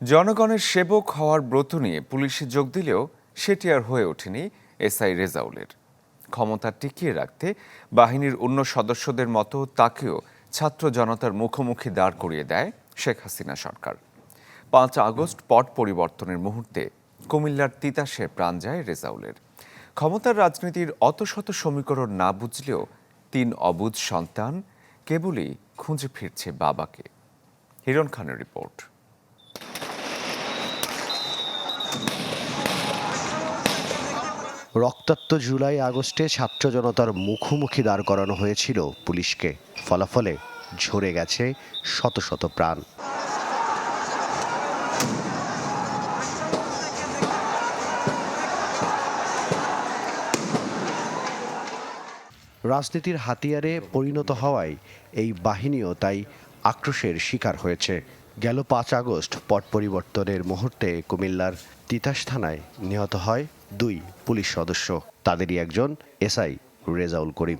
জনগণের সেবক হওয়ার ব্রত নিয়ে পুলিশে যোগ দিলেও সেটি আর হয়ে ওঠেনি এসআই রেজাউলের। ক্ষমতা টিকিয়ে রাখতে বাহিনীর অন্য সদস্যদের মতো তাকেও ছাত্র জনতার মুখোমুখি দাঁড় করিয়ে দেয় শেখ হাসিনা সরকার। পাঁচ আগস্ট পট পরিবর্তনের মুহূর্তে কুমিল্লার তিতাসে প্রাণ যায় রেজাউলের। ক্ষমতার রাজনীতির অত শত সমীকরণ না বুঝলেও তিন অবুধ সন্তান কেবলই খুঁজে ফিরছে বাবাকে। হিরণ খানের রিপোর্ট। রক্তাক্ত জুলাই আগস্টে ছাত্র জনতার মুখোমুখি দাঁড় করানো হয়েছিল। পুলিশকে ফলাফলে ঝরে গেছে শত শত প্রাণ। রাজনীতির হাতিয়ারে পরিণত হওয়ায় এই বাহিনীও তাই আক্রোশের শিকার হয়েছে। গেল পাঁচ আগস্ট পট পরিবর্তনের মুহূর্তে কুমিল্লার তিতাস থানায় নিহত হয় দুই পুলিশ সদস্য। তাদেরই একজন এসআই রেজাউল করিম।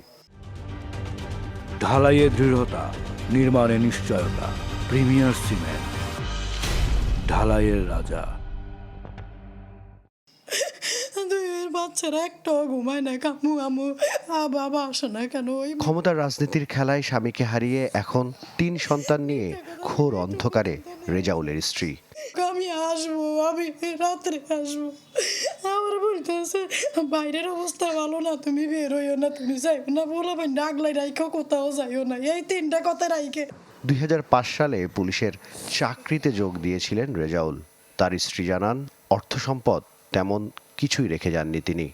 ঢালাইয়ে দৃঢ়তা নির্মাণে নিশ্চয়তা প্রিমিয়ার সিমেন্ট ঢালাইয়ের রাজা। বাচ্চারা একটাও ঘুমায় না কামু আমু বাবা আসে না কেন? ক্ষমতার রাজনীতির খেলায় স্বামীকে হারিয়ে এখন তিন সন্তান নিয়ে ঘোর অন্ধকারে রেজাউলের স্ত্রী। রাত্রে আসব। আমার বলতেছে, বাইরের অবস্থা ভালো না, তুমি বের হইও না, তুমি যাইও না। বলো ভাই ডাকলাই রাইখো, কোথাও যাইও না। এই তিনটা কথা রাইকে দুই হাজার পাঁচ সালে পুলিশের চাকরিতে যোগ দিয়েছিলেন রেজাউল। তার স্ত্রী জানান, অর্থ সম্পদ তেমন কিছুই রেখে যাননি তিনি।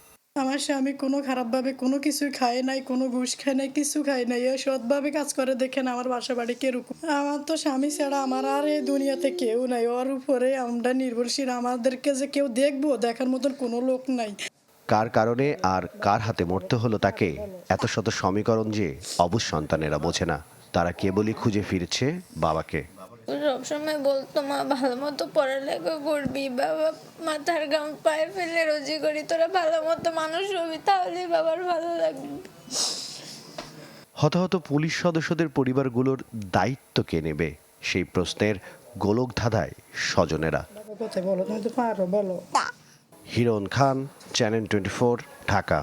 আমার স্বামী কোনো খারাপভাবে কোনো কিছু খাই নাই, কোনো ঘুষ খাই নাই, কিছু খাই নাই। সৎভাবে কাজ করে দেখেন আমার বাসা বাড়ি কীরকম। আমার তো স্বামী ছাড়া আমার আর এই দুনিয়াতে কেউ নাই। ওর উপরে আমরা নির্ভরশীল। আমাদেরকে যে কেউ দেখব, দেখার মতন কোনো লোক নাই। কার কারণে আর কার হাতে মরতে হলো তাকে? এত শত সমীকরণ যে অবুজ সন্তানেরা বোঝে না। তারা কেবলই খুঁজে ফিরছে বাবাকে। সবসময় বলতো মা ভালো মতো পড়ালেখা করবি বাবা মাথার গাম পায়ে ফেলে রোজি করি তোরা ভালো মতো মানুষ হবি তাহলে বাবার ভালো লাগবে। হতাহত পুলিশ সদস্যদের পরিবারগুলোর দায়িত্ব কে নেবে? সেই প্রশ্নের গোলক ধাঁধায় স্বজনেরা। কোথায় বলো তুমি তো পারো বলো। Hiron Khan channel twenty Dhaka.